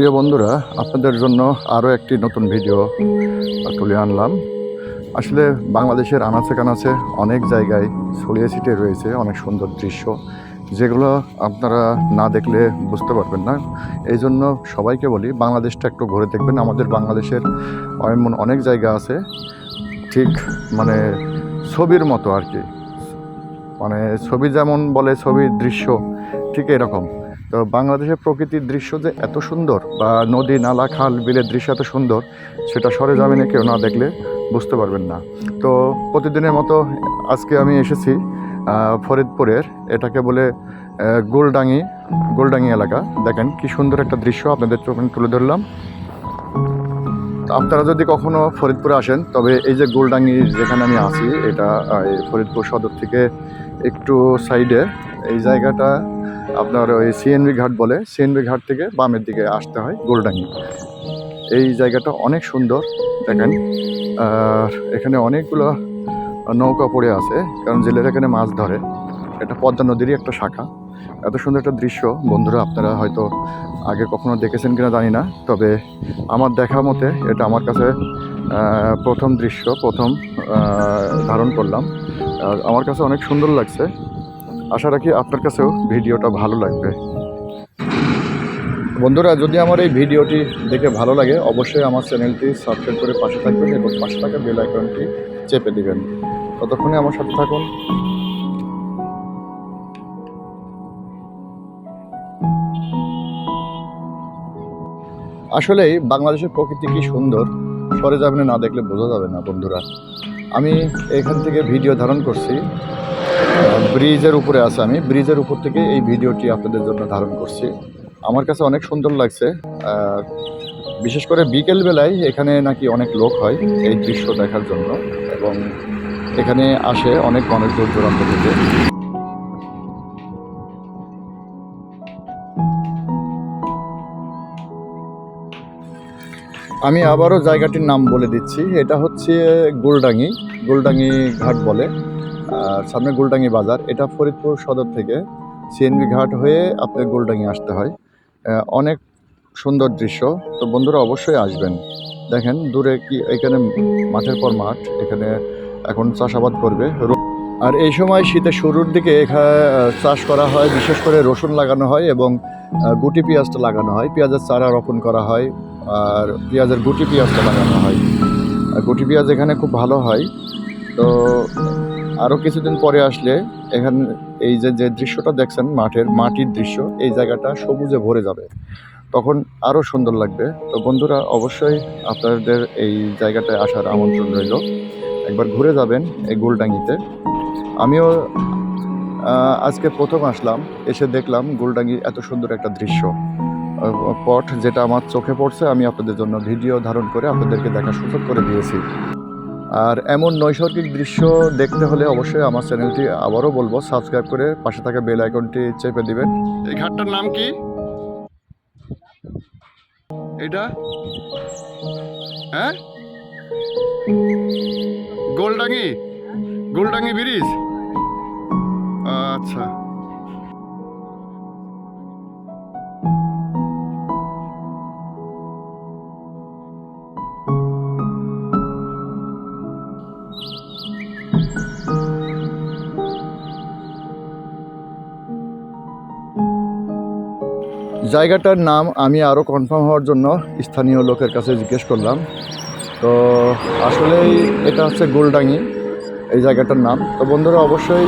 প্রিয় বন্ধুরা, আপনাদের জন্য আরও একটি নতুন ভিডিও তুলে আনলাম। আসলে বাংলাদেশের আনাচে কানাচে অনেক জায়গায় ছড়িয়ে ছিটিয়ে রয়েছে অনেক সুন্দর দৃশ্য, যেগুলো আপনারা না দেখলে বুঝতে পারবেন না। এই জন্য সবাইকে বলি, বাংলাদেশটা একটু ঘুরে দেখবেন। আমাদের বাংলাদেশের এমন অনেক জায়গা আছে, ঠিক মানে ছবির মতো আর কি। মানে ছবি যেমন বলে ছবির দৃশ্য, ঠিক এরকম। তো বাংলাদেশের প্রকৃতির দৃশ্য যে এত সুন্দর বা নদী নালা খাল বিলের দৃশ্য এত সুন্দর সেটা সরে যাবেনে কেউ না দেখলে বুঝতে পারবেন না। তো প্রতিদিনের মতো আজকে আমি এসেছি ফরিদপুরের এটাকে বলে আহ, গোলডাঙ্গি এলাকা। দেখেন কি সুন্দর একটা দৃশ্য আপনাদের তুলে ধরলাম। আপনারা যদি কখনো ফরিদপুরে আসেন তবে এই যে গোলডাঙ্গি যেখানে আমি আছি এটা ফরিদপুর সদর থেকে একটু সাইডে, এই জায়গাটা আপনার ওই সিএনবি ঘাট বলে, সিএনবি ঘাট থেকে বামের দিকে আসতে হয় গোলডাঙ্গি। এই জায়গাটা অনেক সুন্দর, দেখেন। এখানে অনেকগুলো নৌকা পড়ে আছে, কারণ জেলেরা এখানে মাছ ধরে। এটা পদ্মা নদীরই একটা শাখা। এত সুন্দর একটা দৃশ্য, বন্ধুরা, আপনারা হয়তো আগে কখনো দেখেছেন কিনা জানি না, তবে আমার দেখা মতে এটা আমার কাছে প্রথম দৃশ্য, প্রথম ধারণ করলাম। আর আমার কাছে অনেক সুন্দর লাগছে। আশা রাখি আপনার কাছেও ভিডিওটা ভালো লাগবে। বন্ধুরা, যদি আমার এই ভিডিওটি দেখে ভালো লাগে, অবশ্যই আমার চ্যানেলটি সাবস্ক্রাইব করে পাশে থাকবেন এবং পাশে থাকা বেল আইকনটি চেপে দিবেন। ততক্ষণে আমার সাথে থাকুন। আসলেই বাংলাদেশের প্রকৃতি কি সুন্দর, সরে যাবেন না দেখলে বোঝা যাবে না, বন্ধুরা। আমি এখান থেকে ভিডিও ধারণ করছি। ব্রিজের উপরে আছে আমি। ব্রিজের উপর থেকে এই ভিডিওটি আপনাদের জন্য ধারণ করছি। আমার কাছে অনেক সুন্দর লাগছে। বিশেষ করে বিকেলবেলায় এখানে নাকি অনেক লোক হয় এই দৃশ্য দেখার জন্য এবং এখানে আসে অনেক মানুষ দূর দূরান্ত থেকে। আমি আবারও জায়গাটির নাম বলে দিচ্ছি। এটা হচ্ছে গোলডাঙ্গি গোলডাঙ্গি ঘাট বলে। আর সামনে গোলডাঙ্গি বাজার। এটা ফরিদপুর সদর থেকে। সিএনবি ঘাট হয়ে আপনার গোলডাঙ্গি আসতে হয়। অনেক সুন্দর দৃশ্য। তো বন্ধুরা অবশ্যই আসবেন। দেখেন, দূরে কি, এখানে মাঠের পর মাঠ। এখানে এখন চাষাবাদ করবে। আর এই সময় শীতের শুরুর দিকে এখানে চাষ করা হয়। বিশেষ করে রসুন লাগানো হয় এবং গুটি পেঁয়াজটা লাগানো হয়। পেঁয়াজের চারা রোপণ করা হয়। আর পেঁয়াজের গুটি পেঁয়াজটা লাগানো হয়। আর গুটি পেঁয়াজ এখানে খুব ভালো হয়। তো আরও কিছুদিন পরে আসলে এখানে এই যে যে দৃশ্যটা দেখছেন মাঠের, মাটির দৃশ্য, এই জায়গাটা সবুজে ভরে যাবে। তখন আরও সুন্দর লাগবে। তো বন্ধুরা, অবশ্যই আপনাদের এই জায়গাটায় আসার আমন্ত্রণ রইল। একবার ঘুরে যাবেন এই গোলডাঙ্গিতে। আমিও আজকে প্রথম আসলাম, এসে দেখলাম গোলডাঙ্গি এত সুন্দর একটা দৃশ্য। পট যেটা আমার চোখে পড়ছে, আমি আপনাদের জন্য ভিডিও ধারণ করে আপনাদেরকে দেখার সুযোগ করে দিয়েছি। আর এমন নৈসর্গিক দৃশ্য দেখতে হলে অবশ্যই আমার চ্যানেলটি আবারও বলব, সাবস্ক্রাইব করে পাশে থাকা বেল আইকনটি চেপে দিবেন। এই ঘাটটার নাম কি? এটা হ্যাঁ? গোলডাঙ্গি? গোলডাঙ্গি ব্রিজ? আচ্ছা। জায়গাটার নাম আমি আরও কনফার্ম হওয়ার জন্য স্থানীয় লোকের কাছে জিজ্ঞেস করলাম। তো আসলেই এটা হচ্ছে গোলডাঙ্গি, এই জায়গাটার নাম। তো বন্ধুরা, অবশ্যই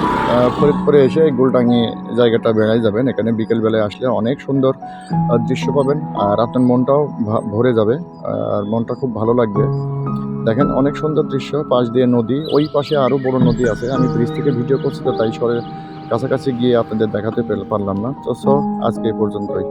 ফরিদপুরে এসে এই গোলডাঙ্গি জায়গাটা বেড়াই যাবেন। এখানে বিকেলবেলায় আসলে অনেক সুন্দর দৃশ্য পাবেন আর আপনার মনটাও ভরে যাবে। আর মনটা খুব ভালো লাগবে। দেখেন, অনেক সুন্দর দৃশ্য, পাশ দিয়ে নদী, ওই পাশে আরও বড় নদী আছে। আমি ব্রিজ থেকে ভিডিও করছি তো তাই সরে কাছাকাছি গিয়ে আপনাদের দেখাতে পারলাম না। তো সো আজকে এই পর্যন্তই।